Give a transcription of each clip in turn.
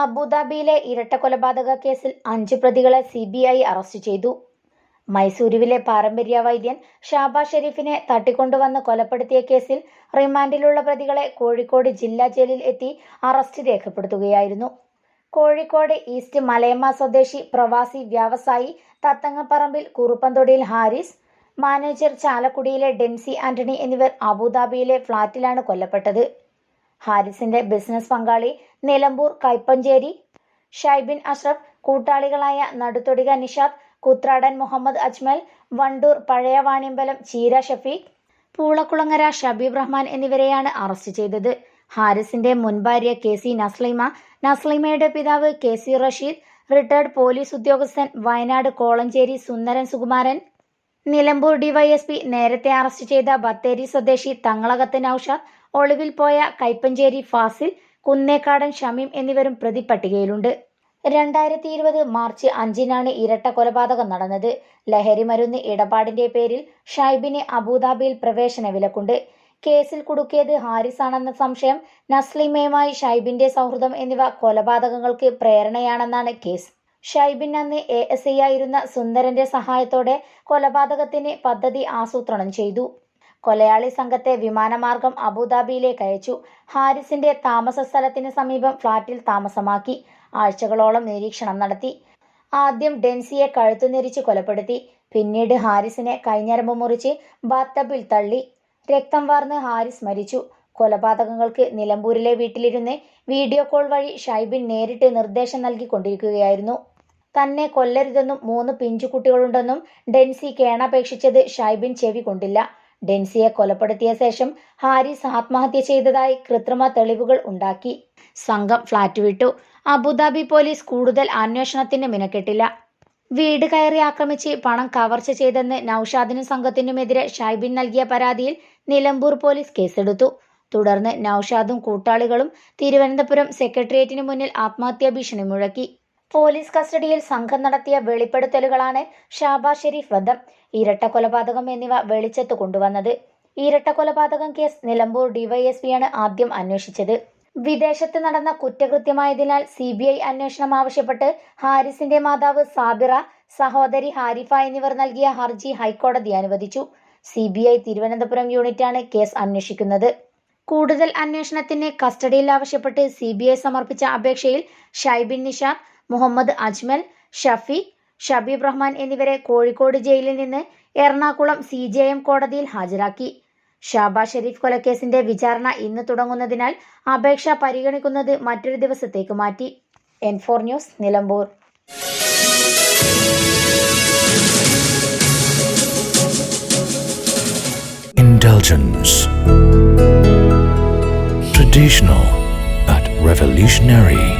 അബുദാബിയിലെ ഇരട്ട കൊലപാതക കേസിൽ അഞ്ച് പ്രതികളെ സി ബി ഐ അറസ്റ്റ് ചെയ്തു. മൈസൂരുവിലെ പാരമ്പര്യ വൈദ്യൻ ഷാബാ ഷെരീഫിനെ തട്ടിക്കൊണ്ടുവന്ന് കൊലപ്പെടുത്തിയ കേസിൽ റിമാൻഡിലുള്ള പ്രതികളെ കോഴിക്കോട് ജില്ലാ ജയിലിൽ എത്തി അറസ്റ്റ് രേഖപ്പെടുത്തുകയായിരുന്നു. കോഴിക്കോട് ഈസ്റ്റ് മലയമ്മ സ്വദേശി പ്രവാസി വ്യാവസായി തത്തങ്ങപ്പറമ്പിൽ കുറുപ്പന്തൊടിയിൽ ഹാരിസ് മാനേജർ ചാലക്കുടിയിലെ ഡെൻസി ആന്റണി എന്നിവർ അബുദാബിയിലെ ഫ്ളാറ്റിലാണ് കൊല്ലപ്പെട്ടത്. ഹാരിസിന്റെ ബിസിനസ് പങ്കാളി നിലമ്പൂർ കൈപ്പഞ്ചേരി ഷൈബിൻ അഷ്റഫ് കൂട്ടാളികളായ നടുത്തൊടിക നിഷാദ് കുത്രാടൻ മുഹമ്മദ് അജ്മൽ വണ്ടൂർ പഴയ വാണിയമ്പലം ചീര ഷഫീഖ് പൂളക്കുളങ്ങര ഷബീബ് റഹ്മാൻ എന്നിവരെയാണ് അറസ്റ്റ് ചെയ്തത്. ഹാരിസിന്റെ മുൻ ഭാര്യ കെ സി നസ്ലീമ നസ്ലീമയുടെ പിതാവ് K C Rasheed retired police ഉദ്യോഗസ്ഥൻ വയനാട് കോളഞ്ചേരി സുന്ദരൻ സുകുമാരൻ നിലമ്പൂർ ഡിവൈഎസ്പി നേരത്തെ അറസ്റ്റ് ചെയ്ത ബത്തേരി സ്വദേശി തങ്ങളകത്ത് നൌഷാദ് ഒളിവിൽ പോയ കൈപ്പഞ്ചേരി ഫാസിൽ കുന്നേക്കാടൻ ഷമീം എന്നിവരും പ്രതിപ്പട്ടികയിലുണ്ട്. രണ്ടായിരത്തി ഇരുപത് മാർച്ച് അഞ്ചിനാണ് ഇരട്ട കൊലപാതകം നടന്നത്. ലഹരി മരുന്ന് ഇടപാടിന്റെ പേരിൽ ഷൈബിനെ അബുദാബിയിൽ പ്രവേശന വിലക്കുണ്ട്. കേസിൽ കുടുക്കിയത് ഹാരിസാണെന്ന സംശയം നസ്ലിമയുമായി ഷൈബിന്റെ സൗഹൃദം എന്നിവ കൊലപാതകങ്ങൾക്ക് പ്രേരണയാണെന്നാണ് കേസ്. ഷൈബിൻ അന്ന് എ എസ് ഐ ആയിരുന്ന സുന്ദരന്റെ സഹായത്തോടെ കൊലപാതകത്തിന് പദ്ധതി ആസൂത്രണം ചെയ്തു. കൊലയാളി സംഘത്തെ വിമാനമാർഗം അബുദാബിയിലേക്ക് അയച്ചു. ഹാരിസിന്റെ താമസ സ്ഥലത്തിന് സമീപം ഫ്ളാറ്റിൽ താമസമാക്കി. ആഴ്ചകളോളം നിരീക്ഷണം നടത്തി. ആദ്യം ഡെൻസിയെ കഴുത്തു ഞെരിച്ച് കൊലപ്പെടുത്തി. പിന്നീട് ഹാരിസിനെ കൈഞ്ഞരമ്പ് മുറിച്ച് ബാത്തബിൽ തള്ളി. രക്തം വാർന്ന് ഹാരിസ് മരിച്ചു. കൊലപാതകങ്ങൾക്ക് നിലമ്പൂരിലെ വീട്ടിലിരുന്ന് വീഡിയോ കോൾ വഴി ഷൈബിൻ നേരിട്ട് നിർദ്ദേശം നൽകിക്കൊണ്ടിരിക്കുകയായിരുന്നു. തന്നെ കൊല്ലരുതെന്നും മൂന്ന് പിഞ്ചുകുട്ടികളുണ്ടെന്നും ഡെൻസി കേണപേക്ഷിച്ചത് ഷൈബിൻ ചെവി കൊണ്ടില്ല. ഡെൻസിയെ കൊലപ്പെടുത്തിയ ശേഷം ഹാരിസ് ആത്മഹത്യ ചെയ്തതായി കൃത്രിമ തെളിവുകൾ ഉണ്ടാക്കി. സംഘം ഫ്ളാറ്റ് വിട്ടു അബുദാബി പോലീസ് കൂടുതൽ അന്വേഷണത്തിന് മിനക്കെട്ടില്ല. വീട് കയറി ആക്രമിച്ച് പണം കവർച്ച ചെയ്തെന്ന് നൌഷാദിനും സംഘത്തിനുമെതിരെ ഷൈബിൻ നൽകിയ പരാതിയിൽ നിലമ്പൂർ പോലീസ് കേസെടുത്തു. തുടർന്ന് നൌഷാദും കൂട്ടാളികളും തിരുവനന്തപുരം സെക്രട്ടേറിയറ്റിന് മുന്നിൽ ആത്മഹത്യാ ഭീഷണി മുഴക്കി. പോലീസ് കസ്റ്റഡിയിൽ സംഘം നടത്തിയ വെളിപ്പെടുത്തലുകളാണ് ഷാബാ ഷെരീഫ് വധം ഇരട്ട കൊലപാതകം എന്നിവ വെളിച്ചത്ത് കൊണ്ടുവന്നത്. ഇരട്ട കൊലപാതകം കേസ് നിലമ്പൂർ ഡിവൈഎസ്പിയാണ് ആദ്യം അന്വേഷിച്ചത്. വിദേശത്ത് നടന്ന കുറ്റകൃത്യമായതിനാൽ സി ബി ഐ അന്വേഷണം ആവശ്യപ്പെട്ട് ഹാരിസിന്റെ മാതാവ് സാബിറ സഹോദരി ഹാരിഫ എന്നിവർ നൽകിയ ഹർജി ഹൈക്കോടതി അനുവദിച്ചു. സി ബി ഐ തിരുവനന്തപുരം യൂണിറ്റാണ് കേസ് അന്വേഷിക്കുന്നത്. കൂടുതൽ അന്വേഷണത്തിന് കസ്റ്റഡിയിൽ ആവശ്യപ്പെട്ട് സി ബി ഐ സമർപ്പിച്ച അപേക്ഷയിൽ ഷൈബിൻ നിഷാദ് മുഹമ്മദ് അജ്മൽ ഷഫീഖ് ഷബീബ് റഹ്മാൻ എന്നിവരെ കോഴിക്കോട് ജയിലിൽ നിന്ന് എറണാകുളം സി ജെ എം കോടതിയിൽ ഹാജരാക്കി ഷാബാ ഷെരീഫ് കൊലക്കേസിന്റെ വിചാരണ ഇന്ന് തുടങ്ങുന്നതിനാൽ അപേക്ഷ പരിഗണിക്കുന്നത് മറ്റൊരു ദിവസത്തേക്ക് മാറ്റി N four news Nilambur. Traditional but revolutionary.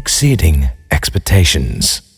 Exceeding expectations.